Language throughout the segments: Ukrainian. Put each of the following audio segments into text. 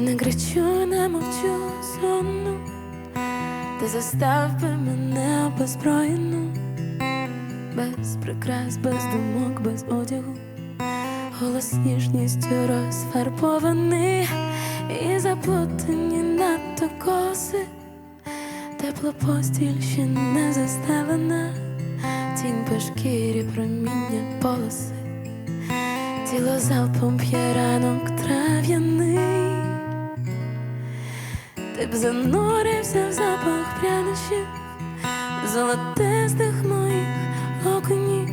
Не кричу, не мовчу сонну, ти застав би мене обезброєну, без прикрас, без думок, без одягу, голос ніжністю розфарбований. І заплутані надто коси, тепла постіль ще не застелена, тінь по шкірі проміння полоси, тіло залпом п'є ранок трав'яний. Ти б занурився в запах прянощів, золотистих моїх оконів,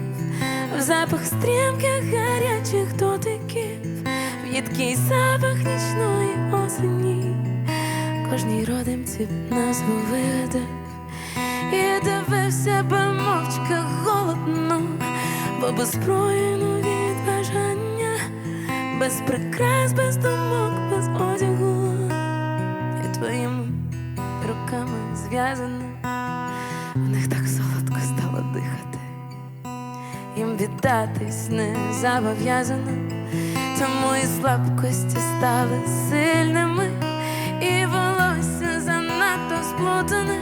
в запах стрімких гарячих дотиків, в їдкий запах нічної осені, кожній родимці назву видав і дивився би мовчки голодно, бо беззброєно від бажання, без прикрас, без думок, без одягу руками зв'язана, в них так солодко стало дихати, їм віддатись не зобов'язано, тому і слабкості стали сильними, і волосся занадто сплутане,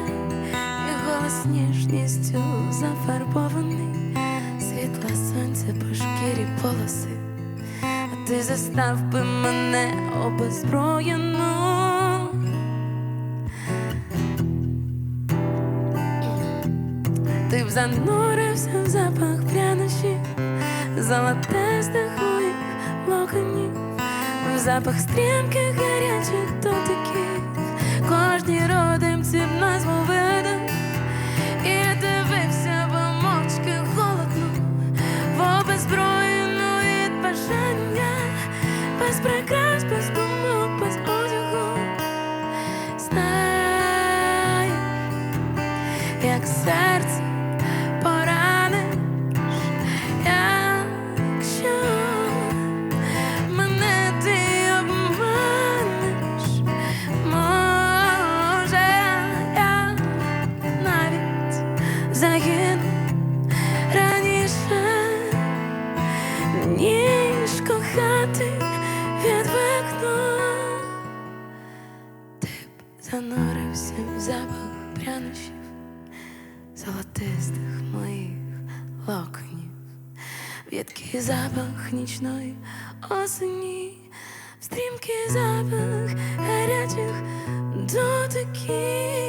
і голос ніжністю зафарбований, світла сонця по шкірі полоси. А ти застав би мене обезброєну. Ти б занурився в запах прянощів, золотистих моїх локонів, в запах стрімких гарячих дотиків, кожній родимці б назву видав. І дивився б мовчки холодно, в обезброєну від бажання, без прикрас, без думок, без одягу. Знаю, як серце занурився в запах прянощів, золотистих моїх локонів, Відкий запах нічної осені, стрімкий запах гарячих дотиків.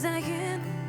Zion.